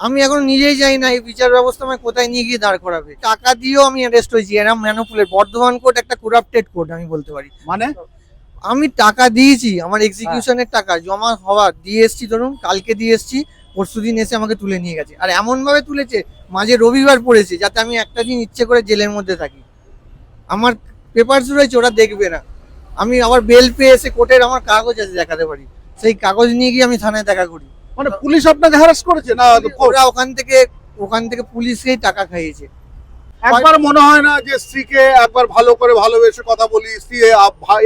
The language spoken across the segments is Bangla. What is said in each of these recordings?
আমি এখন নিজেই যাই না এই বিচার ব্যবস্থা আমায় কোথায় নিয়ে গিয়ে দাঁড় করাবে? টাকা দিয়েও আমি অ্যারেস্ট হয়েছি এরম ম্যানুপুলেট বর্ধমান কোর্ট একটা করাপ্টেড কোর্ট আমি বলতে পারি। মানে? আমি টাকা দিয়েছি আমার এক্সিকিউশনের টাকা জমা হওয়া দিয়ে এসছি ধরুন কালকে দিয়ে এসছি পরশু দিন এসে আমাকে তুলে নিয়ে গেছে। আর এমন ভাবে তুলেছে মাঝে রবিবার পড়েছে যাতে আমি একটা দিন ইচ্ছে করে জেলের মধ্যে থাকি। আমার পেপারস রয়েছে ওরা দেখবে না। আমি আবার বেল পেয়ে এসে কোর্টের আমার কাগজ আছে দেখাতে পারি। সেই কাগজ নিয়ে গিয়ে আমি থানায় দেখা করি। মানে পুলিশ আপনাকে হ্যারাস করেছে না ওরা ওখান থেকে ওখান থেকে পুলিশকেই টাকা খাইয়েছে। একবার মনে হয় না যে স্ত্রীকে একবার ভালো করে ভালোবেসে কথা বলি স্ত্রী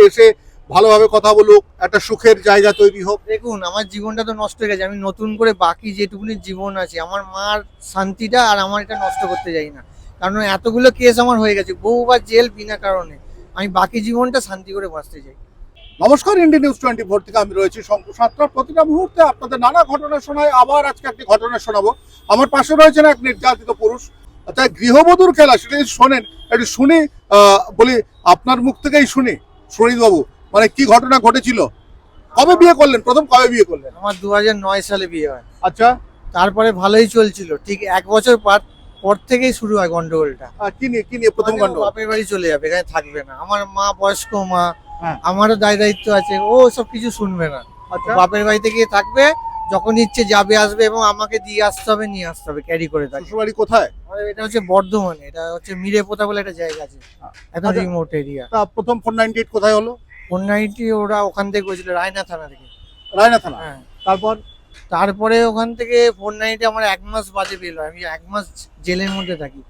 এসে ভালোভাবে কথা বলুক একটা সুখের জায়গা তৈরি হোক। দেখুন আমার জীবনটা তো নষ্ট হয়ে গেছে আমি নতুন করে বাকি যেটুকুনি জীবন আছে আমার মার শান্তিটা আর আমার এটা নষ্ট করতে যাই না। কারণ এতগুলো কেস আমার হয়ে গেছে বহুবার জেল বিনা কারণে। আমি বাকি জীবনটা শান্তি করে বাঁচতে চাই। নমস্কার ইন্ডিয়া নিউজ টোয়েন্টি ফোর থেকে আমি রয়েছি শঙ্কু সাতটার প্রতিটা মুহূর্তে আপনাদের নানা ঘটনা শোনায়। আবার আজকে একটি ঘটনা শোনাবো। আমার পাশে রয়েছেন এক নির্যাতিত পুরুষ। তাই গৃহবধূর খেলা সেটা যদি শোনেন একটু শুনি বলি আপনার মুখ থেকেই শুনি বাবু মানে কি ঘটনা ঘটেছিল? কবে বিয়ে করলেন? প্রথম কবে বিয়ে করলেন? আমার দু নয় সালে বিয়ে হয়। আচ্ছা। তারপরে ভালোই চলছিল। ঠিক এক বছর পর পর থেকেই শুরু হয় গন্ডগোলটা। কি নিয়ে কি নিয়ে প্রথম মানে ও বাপের বাড়ি চলে যাবে এখানে থাকবে না। আমার মা বয়স্ক মা। আমারও দায় দায়িত্ব আছে। ও সব কিছু শুনবে না। আচ্ছা। বাপের বাড়িতে গিয়ে থাকবে যখন ইচ্ছে যাবে আসবে এবং আমাকে দিয়ে আসতে হবে নিয়ে আসতে হবে ক্যারি করে থাকবে শ্বশুরবাড়ি কোথায়? এটা হচ্ছে বর্ধমানে। এটা হচ্ছে মিরে পোতা বলে একটা জায়গা আছে। একদম আচ্ছা। রিমোট এরিয়া তা প্রথম ফোর নাইনটি এইট কোথায় হলো? ফোর নাইনটি ওরা ওখান থেকে গেছিল রায়না থানা থেকে। রায়না থানা? হ্যাঁ। তারপর? তারপরে ওখান থেকে ফোর নাইনটি আমার এক মাস বাজে হয়। আমি এক মাস জেলের মধ্যে থাকি।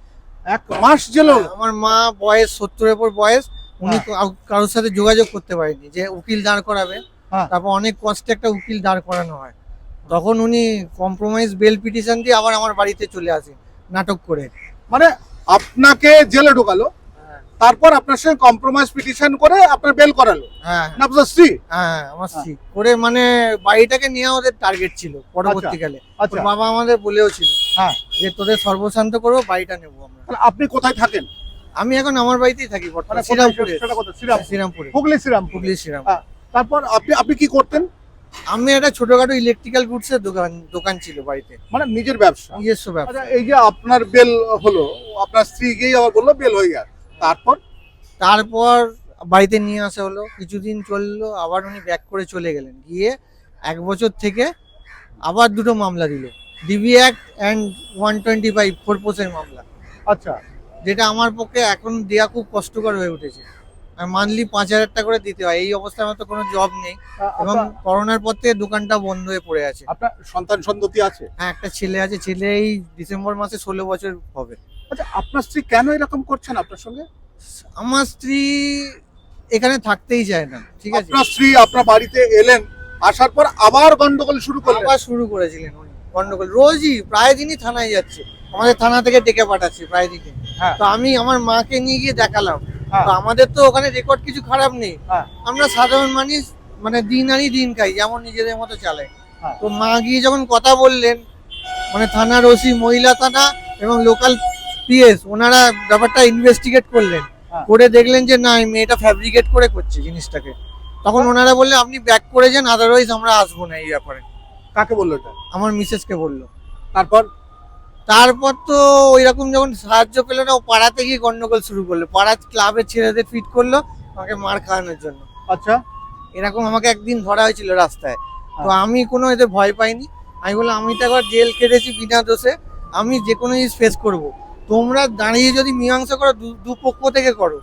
এক মাস জেল আমার মা বয়স সত্তরের পর বয়স উনি হ্যাঁ। কারোর সাথে যোগাযোগ করতে পারেনি যে উকিল দাঁড় করাবে হ্যাঁ। তারপর অনেক কষ্টে একটা উকিল দাঁড় করানো হয়। তখন উনি কম্প্রোমাইজ বেল পিটিশন দিয়ে আবার আমার বাড়িতে চলে আসে নাটক করে। মানে আপনাকে জেলে ঢোকালো তারপর আপনার সঙ্গে কম্প্রোমাইজ পিটিশন করে আপনার বেল করালো? হ্যাঁ। আপনার স্ত্রী? হ্যাঁ আমার স্ত্রী। করে মানে বাড়িটাকে নিয়ে ওদের টার্গেট ছিল পরবর্তীকালে। ওর আচ্ছা। বাবা আমাদের বলেও ছিল হ্যাঁ। যে তোদের সর্বশান্ত করব বাড়িটা নেব আমরা। তাহলে আপনি কোথায় থাকেন? আমি এখন আমার বাড়িতেই থাকি মানে বর্তমানে শ্রীরামপুরে। শ্রীরামপুরে। হুগলি শ্রীরাম হুগলি শ্রীরাম। তারপর আপনি আপনি কি করতেন? আমি একটা ছোটখাটো ইলেকট্রিক্যাল গুডস এর দোকান দোকান ছিল বাড়িতে। মানে নিজের ব্যবসা? নিজস্ব আচ্ছা ব্যবসা এই যে আপনার বেল হলো আপনার স্ত্রী গিয়ে আবার বলল বেল হয়ে গেল তারপর? তারপর বাড়িতে নিয়ে আসা হলো। কিছুদিন চলল আবার উনি ব্যাক করে চলে গেলেন। গিয়ে এক বছর থেকে আবার দুটো মামলা দিল। DB act and one twenty five four পোসের মামলা। আচ্ছা যেটা আমার পক্ষে এখন দেওয়া খুব কষ্টকর হয়ে উঠেছে। আর মান্থলি পাঁচ হাজার টাকা করে দিতে হয়। এই অবস্থায় আমার তো কোনো জব নেই। এবং করোনার পর থেকে দোকানটা বন্ধ হয়ে পড়ে আছে। আপনার সন্তান সন্ততি আছে? হ্যাঁ একটা ছেলে আছে। ছেলে এই ডিসেম্বর মাসে ষোলো বছর হবে। আচ্ছা আপনার স্ত্রী কেন এরকম করছেন আপনার সঙ্গে? আমার স্ত্রী এখানে থাকতেই চায় না। ঠিক আছে? আপনার স্ত্রী আপনার বাড়িতে এলেন আসার পর আবার গন্ডগোল শুরু করলেন? আবার শুরু করেছিলেন উনি। গন্ডগোল। রোজই প্রায় দিনই থানায় যাচ্ছে। আমাদের থানা থেকে ডেকে পাঠাচ্ছে প্রায় হ্যাঁ। তো আমি আমার মাকে নিয়ে গিয়ে দেখালাম। হ্যাঁ। তো আমাদের তো ওখানে রেকর্ড কিছু খারাপ নেই। হ্যাঁ। আমরা সাধারণ মানুষ মানে দিন আনি দিন খাই যেমন নিজেদের মতো চালাই। হ্যাঁ। তো মা গিয়ে যখন কথা বললেন মানে থানার ওসি মহিলা থানা এবং লোকাল পিএস ওনারা ব্যাপারটা ইনভেস্টিগেট করলেন। হ্যাঁ। করে দেখলেন যে না এই মেয়েটা ফ্যাব্রিকেট করে করছে জিনিসটাকে। তখন ওনারা বললেন আপনি ব্যাক করে যান আদারওয়াইজ আমরা আসব না এই ব্যাপারে। কাকে বলল এটা? আমার মিসেসকে বলল। তারপর? তারপর তো ওই রকম যখন সাহায্য পেল না ও পাড়াতে গিয়ে গন্ডগোল শুরু করল। পাড়ার ক্লাবের ছেলেদের ফিট করল আমাকে মার খাওয়ানোর জন্য। আচ্ছা। এরকম আমাকে একদিন ধরা হয়েছিল রাস্তায়। তো আমি কোনো এতে ভয় পাইনি। আমি বললাম আমি তো একবার জেল কেটেছি বিনা দোষে। আমি যে কোনো জিনিস ফেস করব। তোমরা দাঁড়িয়ে যদি মীমাংসা করো দু- দু পক্ষ থেকে করো।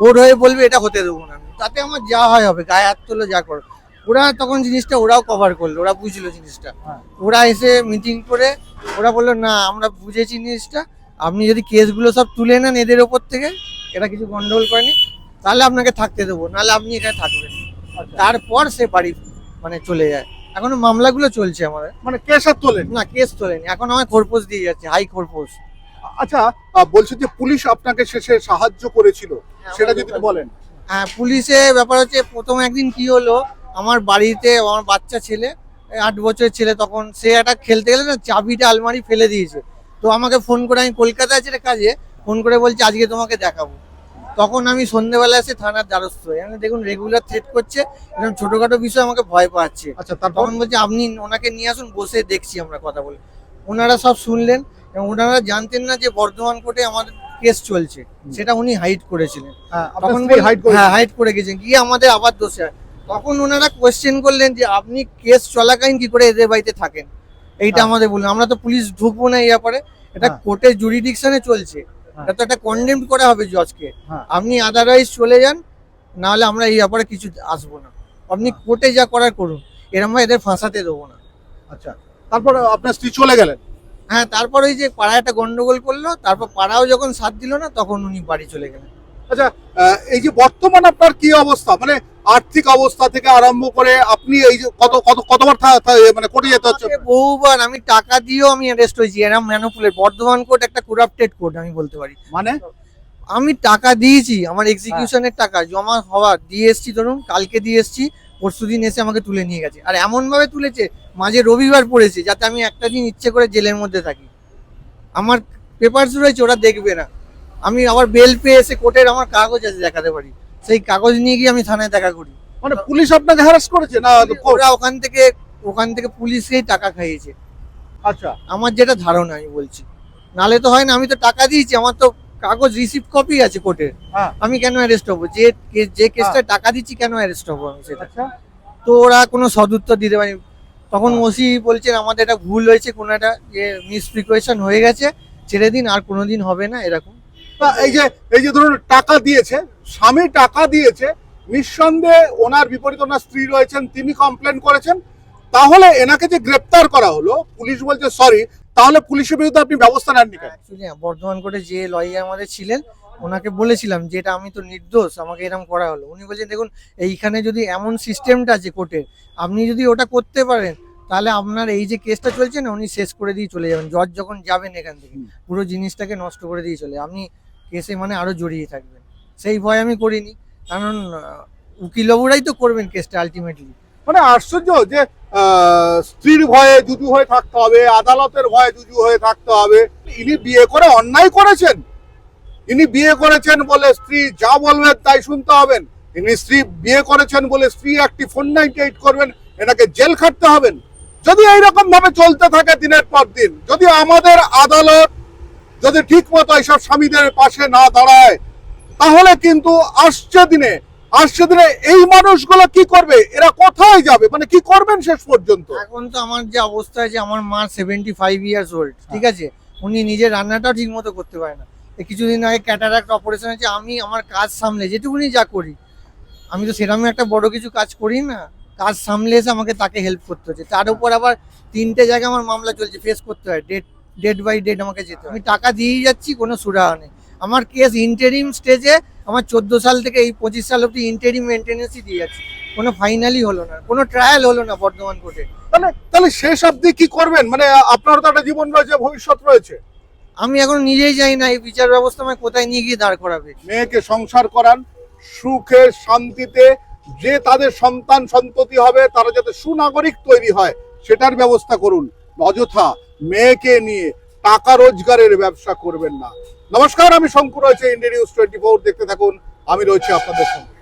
ওর হয়ে বলবে এটা হতে দেবো না। তাতে আমার যা হয় হবে গায়ে হাত তোলো যা করো। ওরা তখন জিনিসটা ওরাও কভার করল ওরা বুঝলো জিনিসটা। হ্যাঁ। ওরা এসে মিটিং করে ওরা বলল না আমরা বুঝেছি জিনিসটা। আপনি যদি কেসগুলো সব তুলে নেন এদের ওপর থেকে এরা কিছু গন্ডগোল করেনি তাহলে আপনাকে থাকতে দেবো নাহলে আপনি এখানে থাকবেন আচ্ছা। তারপর সে বাড়ি মানে চলে যায়। এখনও মামলাগুলো চলছে আমাদের। মানে কেস আর তোলেন? না কেস তোলেনি। এখন আমার খোরপোশ দিয়ে যাচ্ছে হাই খোরপোশ আচ্ছা বলছি যে পুলিশ আপনাকে শেষে সাহায্য করেছিল সেটা যদি বলেন। হ্যাঁ পুলিশে ব্যাপার হচ্ছে প্রথম একদিন কি হলো আমার বাড়িতে আমার বাচ্চা ছেলে আট বছরের ছেলে তখন সে একটা খেলতে গেলে না চাবিটা আলমারি ফেলে দিয়েছে। তো আমাকে ফোন করে আমি কলকাতায় আছি কাজে ফোন করে বলছে আজকে তোমাকে দেখাবো। তখন আমি সন্ধ্যেবেলা এসে থানার দ্বারস্থ হই। আমি দেখুন রেগুলার থ্রেট করছে এরকম ছোটোখাটো বিষয় আমাকে ভয় পাচ্ছে। আচ্ছা তখন বলছে আপনি ওনাকে নিয়ে আসুন বসে দেখছি আমরা কথা বলে। ওনারা সব শুনলেন এবং ওনারা জানতেন না যে বর্ধমান কোর্টে আমার কেস চলছে। সেটা উনি হাইড করেছিলেন। হ্যাঁ, তখন করে হ্যাঁ হাইড করে গেছেন। গিয়ে আমাদের আবার দোষে। তখন ওনারা কোয়েশ্চেন করলেন যে আপনি কেস চলাকালীন কি করে এদের বাড়িতে থাকেন? এইটা হ্যাঁ। আমাদের বললেন। আমরা তো পুলিশ ঢুকবো না এই ব্যাপারে। এটা হ্যাঁ। কোর্টের জুরিডিকশনে চলছে। হ্যাঁ। এটা তো একটা কন্ডেম করা হবে জজকে হ্যাঁ। আপনি আদারওয়াইজ চলে যান নাহলে আমরা এই ব্যাপারে কিছু আসব না। আপনি হ্যাঁ। কোর্টে যা করার করুন। এরম এদের ফাঁসাতে দেবো না। আচ্ছা। তারপর আপনার স্ত্রী চলে গেলেন? হ্যাঁ তারপর ওই যে পাড়ায় একটা গন্ডগোল করল। তারপর পাড়াও যখন সাথ দিল না তখন উনি বাড়ি চলে গেলেন। আহ, এই যে বর্তমান আপনার কি অবস্থা? মানে আর্থিক অবস্থা থেকে আরম্ভ করে আপনি এই যে কত কত কতবার মানে কোর্টে যেতে হচ্ছে? বহুবার আমি টাকা দিয়েও আমি অ্যারেস্ট হয়েছি এরম ম্যানুপুলেট বর্ধমান কোর্ট একটা করাপ্টেড কোর্ট আমি বলতে পারি। মানে? আমি টাকা দিয়েছি আমার এক্সিকিউশনের টাকা জমা হওয়া দিয়ে এসছি ধরুন কালকে দিয়ে এসছি পরশু দিন এসে আমাকে তুলে নিয়ে গেছে। আর এমন ভাবে তুলেছে মাঝে রবিবার পড়েছে যাতে আমি একটা দিন ইচ্ছে করে জেলের মধ্যে থাকি। আমার পেপারস রয়েছে ওরা দেখবে না। আমি আবার বেল পেয়ে এসে কোর্টের আমার কাগজ আছে দেখাতে পারি। সেই কাগজ নিয়ে গিয়ে আমি থানায় দেখা করি। মানে পুলিশ আপনাকে হ্যারাস করেছে না? ওরা ওখান থেকে ওখান থেকে পুলিশকেই টাকা খাইয়েছে। আচ্ছা। আমার যেটা ধারণা আমি বলছি। নালে তো হয় না আমি তো টাকা দিয়েছি আমার তো কাগজ রিসিভ কপি আছে কোর্টের। হ্যাঁ। আমি কেন অ্যারেস্ট হব? যে যে কেসটা টাকা দিচ্ছি কেন অ্যারেস্ট হব আমি সেটা? আচ্ছা। তো ওরা কোনো সদুত্তর দিতে পারেনি। তখন হ্যাঁ। ওসি বলছেন আমাদের এটা ভুল হয়েছে কোনো একটা যে মিসপ্রিকুয়েশন হয়ে গেছে। ছেড়ে দিন আর কোনোদিন হবে না এরকম। তা এই যে এই যে ধরুন টাকা দিয়েছে, স্বামী টাকা দিয়েছে, নিঃসন্দেহে ওনার বিপরীত ওনার স্ত্রী রয়েছেন, তিনি কমপ্লেন করেছেন, তাহলে এনাকে যে গ্রেপ্তার করা হলো, পুলিশ বলছে সরি তাহলে পুলিশের বিরুদ্ধে আপনি ব্যবস্থা নেননি কেন? অ্যাকচুয়ালি বর্ধমান কোর্টে যে লয়ার আমাদের ছিলেন, ওনাকে বলেছিলাম যে, এটা আমি তো নির্দোষ, আমাকে এরকম করা হলো। উনি বলছেন, দেখুন, এইখানে যদি এমন সিস্টেমটা আছে কোর্টের, আপনি যদি ওটা করতে পারেন তাহলে আপনার এই যে কেসটা চলছে না উনি শেষ করে দিয়ে চলে যাবেন। জজ যখন যাবেন এখান থেকে পুরো জিনিসটাকে নষ্ট করে দিয়ে চলে। আপনি কেসে মানে আরও জড়িয়ে থাকবেন। সেই ভয় আমি করিনি। কারণ উকিলবাবুরাই তো করবেন কেসটা আলটিমেটলি মানে আশ্চর্য যে স্ত্রীর ভয়ে জুজু হয়ে থাকতে হবে আদালতের ভয়ে জুজু হয়ে থাকতে হবে। ইনি বিয়ে করে অন্যায় করেছেন। ইনি বিয়ে করেছেন বলে স্ত্রী যা বলবেন তাই শুনতে হবেন। ইনি স্ত্রী বিয়ে করেছেন বলে স্ত্রী একটি ফোন নাইনটি এইট করবেন এনাকে জেল খাটতে হবেন। যদি এইরকম ভাবে চলতে থাকে দিনের পর দিন, যদি আমাদের আদালত যদি ঠিক মতো এইসব স্বামীদের পাশে না দাঁড়ায়, তাহলে কিন্তু আসছে দিনে আসছে দিনে এই মানুষগুলো কি করবে? এরা কোথায় যাবে? মানে কি করবেন শেষ পর্যন্ত? এখন তো আমার যে অবস্থা আছে, আমার মা সেভেন্টি ফাইভ ইয়ার্স ওল্ড ঠিক আছে? উনি নিজের রান্নাটাও ঠিক মতো করতে পারে না। কিছুদিন আগে ক্যাটারাক্ট অপারেশন আছে আমি আমার কাজ সামলে, যেটুকুনি যা করি, আমি তো সেরকম একটা বড় কিছু কাজ করি না। কাজ সামলে এসে আমাকে তাকে হেল্প করতে হচ্ছে। তার উপর আবার তিনটে জায়গায় আমার মামলা চলছে ফেস করতে হয়। ডেট ডেট বাই ডেট আমাকে যেতে আমি টাকা দিয়েই যাচ্ছি কোনো সুরাহা নেই। আমার কেস ইন্টারিম স্টেজে আমার চোদ্দ সাল থেকে এই পঁচিশ সাল অব্দি ইন্টারিম মেনটেন্যান্সই দিয়ে যাচ্ছি। কোনো ফাইনালি হলো না কোনো ট্রায়াল হলো না বর্ধমান কোর্টে তাহলে তাহলে শেষ অবধি কি করবেন? মানে আপনার তো একটা জীবন রয়েছে ভবিষ্যৎ রয়েছে। আমি এখন নিজেই জানি না এই বিচার ব্যবস্থা আমায় কোথায় নিয়ে গিয়ে দাঁড় করাবে? মেয়েকে সংসার করান সুখে শান্তিতে যে তাদের সন্তান সন্ততি হবে, তারা যাতে সুনাগরিক তৈরি হয়, সেটার ব্যবস্থা করুন। অযথা মেয়েকে নিয়ে টাকা রোজগারের ব্যবসা করবেন না। নমস্কার, আমি শঙ্কুর রয়েছে ইন্ডিয়া নিউজ টোয়েন্টি ফোর দেখতে থাকুন, আমি রয়েছি আপনাদের সঙ্গে।